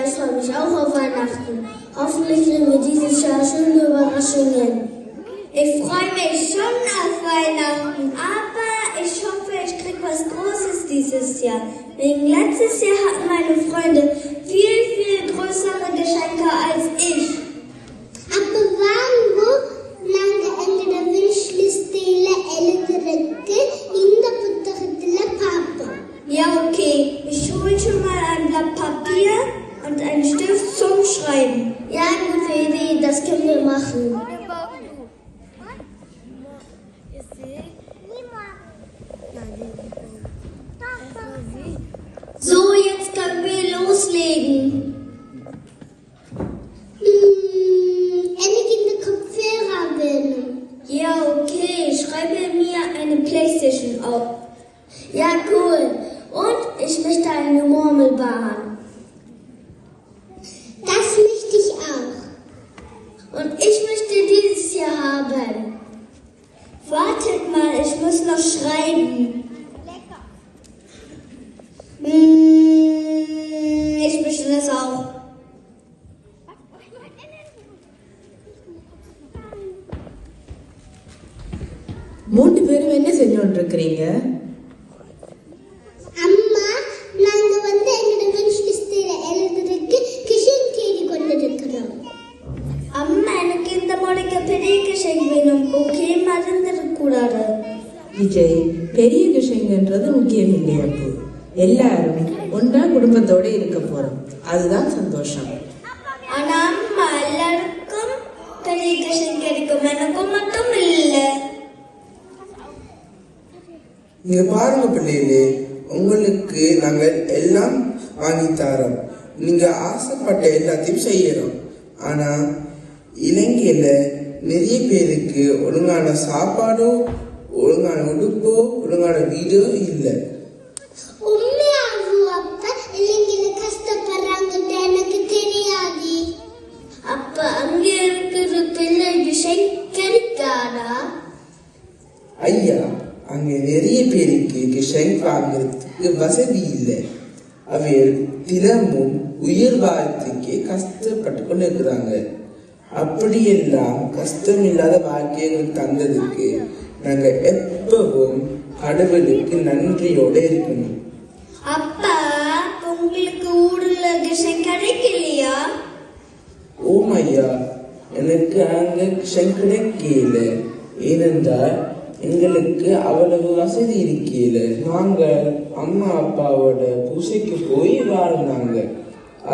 aber ich freue mich auch auf Weihnachten. Hoffentlich kriegen wir dieses Jahr schöne Überraschungen. Ich freue mich schon auf Weihnachten, aber ich hoffe, ich kriege was Großes dieses Jahr. Wegen letztes Jahr hatten meine Freunde viel, viel größere Geschenke als ich. Aber warum wo lang geendet der Wunschliste der in der Butter der Papa? Ja, okay. Ich hole schon mal ein Blatt Papier und einen Stift zum Schreiben. Ja, gute Idee, das können wir machen. So, jetzt können wir loslegen. Hm, endlich Kopfhörer bin. Ja, okay, schreibe mir eine Playstation auf. Ja, cool. Und ich möchte eine Murmelbahn. Wartet mal, ich muss noch schreiben. Hm, ich möchte das auch. மூன்று பேரும் என்ன செஞ்சு கொண்டிருக்கிறீங்க மறந்துடக்கூடாது விஜய் பெரிய விஷயங்கன்றது முக்கியம் இல்லை அப்போ எல்லாரும் ஒன்றா குடும்பத்தோட இருக்க போறோம். அதுதான் சந்தோஷம். ஆனா அம்மா எல்லாருக்கும் பெரிய கிஷன் கிடைக்கும் எனக்கும் மட்டும் இல்லை நீங்க பாருங்க பிள்ளைகளே உங்களுக்கு நாங்கள் எல்லாம் வாங்கி தரோம். நீங்க ஆசைப்பட்ட எல்லாத்தையும் செய்யறோம் ஆனா இலங்கையில நிறைய பேருக்கு ஒழுங்கான சாப்பாடோ ஒழுங்கான உடுப்போ ஒழுங்கான வீடோ இல்லை. ஐயா அங்க நிறைய பேருக்கு கிஷன் வாங்குறதுக்கு வசதி இல்லை. அவைகள் தினமும் உயிர் வாழ்க்கைக்கு கஷ்டப்பட்டு கொண்டு இருக்கிறாங்க அப்படியெல்லாம் கஷ்டம் இல்லாத வாழ்க்கையை தந்ததுக்கு நாங்க எப்பவும் கடவுளுக்கு நன்றியோட இருக்கணும். அப்பா உங்களுக்கு ஊர்ல கிஷன் கிடைக்கலையா? ஓம் ஐயா எனக்கு அங்க கிஷன் கிடைக்கல. ஏனென்றால் எங்களுக்கு அவ்வளவு வசதி இருக்கல நாங்க அம்மா அப்பாவோட பூசைக்கு போய் வாழ்ந்தாங்க.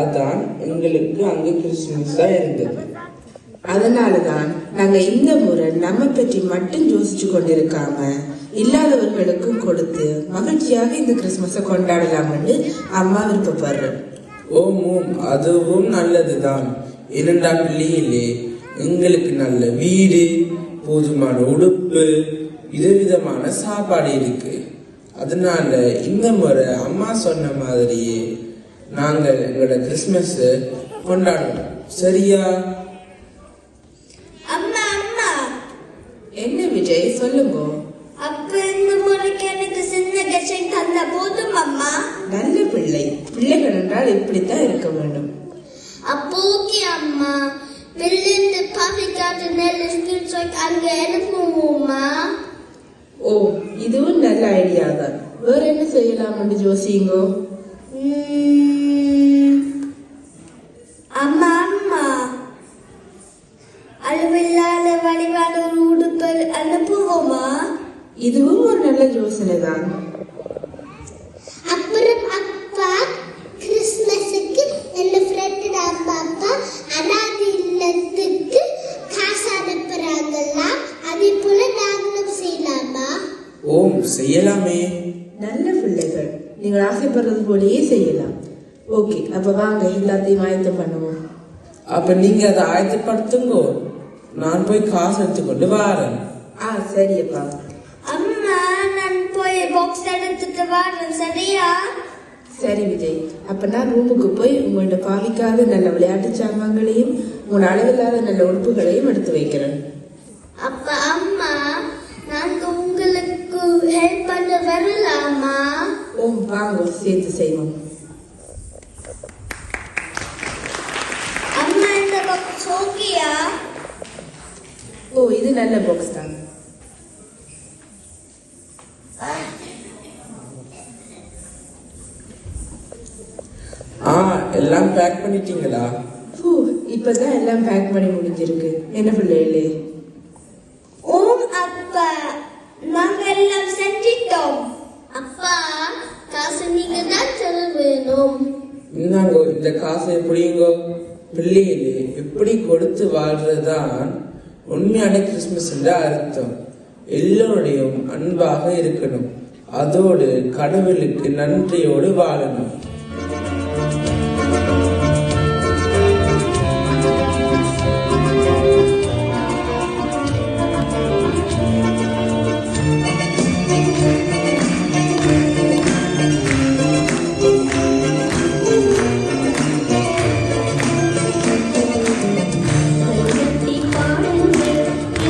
அதான் எங்களுக்கு அங்க கிறிஸ்துமஸா இருந்தது. அதனாலதான் நாங்க இந்த முறை நம்ம பற்றி மட்டும் யோசிச்சு கொண்டிருக்காம இல்லாதவர்களுக்கும் கொடுத்து மகிழ்ச்சியாக இந்த கிறிஸ்துமஸை கொண்டாடலாம்னு அம்மா விருப்பப்படுறோம். ஓம் ஓம். அதுவும் நல்லதுதான். இரண்டாம் பிள்ளையிலே எங்களுக்கு நல்ல வீடு போதுமான உடுப்பு விதவிதமான சாப்பாடு இருக்கு. அதனால இந்த முறை அம்மா சொன்ன மாதிரியே நாங்கள் எங்களோட கிறிஸ்மஸ் கொண்டாடுவோம் சரியா அம்மா அம்மா என்ன விஜய் சொல்லுங்க அப்ப இந்த முறைக்கு எனக்கு சின்ன கிஷன் தந்த போதும் அம்மா நல்ல பிள்ளை. பிள்ளைகள் என்றால் இப்படித்தான் இருக்க வேண்டும். அப்போ ஓகே அம்மா வெளியிருந்து நல்ல ஸ்பிரிச்சுவல் அங்க அனுப்புவோமா ஓ இதுவும் நல்ல ஐடியா தான். வேற என்ன செய்யலாம்னு யோசிங்கோ உம், அம்மா அம்மா. அளவில்லாத ஒரு உடுப்பல் அனுப்புவோமா? இதுவும் ஒரு நல்ல யோசனை தான் அப்புறம் அப்பா கிறிஸ்மஸுக்கு என் ஃப்ரெண்டோட அம்மா அப்பா அனாதை இல்லத்துக்கு காசு அனுப்புறாங்களா அதே போல நாங்களும் செய்யலாமா ஓம் செய்யலாமே. நல்ல பிள்ளைகள் நீங்கள் ஆசைப்படுறது போலயே செய்யலாம். ஓகே அப்ப வாங்க எல்லாத்தையும் ஆயத்தம் பண்ணுவோம். அப்ப நீங்க அதை ஆயத்தப்படுத்துங்கோ. நான் போய் காசு எடுத்துக்கொண்டு வாரேன். ஆ சரியப்பா. அம்மா நான் போய் பாக்ஸ் எடுத்துட்டு வரேன் சரியா? சரி விஜய். அப்ப நான் ரூமுக்கு போய் உங்கள்ட்ட பாவிக்காத நல்ல விளையாட்டு சாமான்களையும் உங்களோட அளவில்லாத நல்ல உடுப்புகளையும் எடுத்து வைக்கிறேன். அப்ப அம்மா நாங்க ku helpando verlama. Om vango சேர்த்து செய்வோம். அம்மா இந்த பாக்ஸ் ஓகேயா ஓ இது நல்ல பாக்ஸ் தான். ஆ எல்லாம் பேக் பண்ணிட்டீங்களா? இப்போ தான் எல்லாம் பேக் பண்ணி முடிஞ்சிருக்கு. என்ன பிள்ளைகளே வேணும். இந்தாங்கோ இந்த காசை எப்படிங்கோ பிள்ளைகளே எப்படி கொடுத்து வாழ்றதுதான் உண்மையான கிறிஸ்மஸ் அர்த்தம். எல்லோருடையும் அன்பாக இருக்கணும். அதோடு கடவுளுக்கு நன்றியோடு வாழணும்.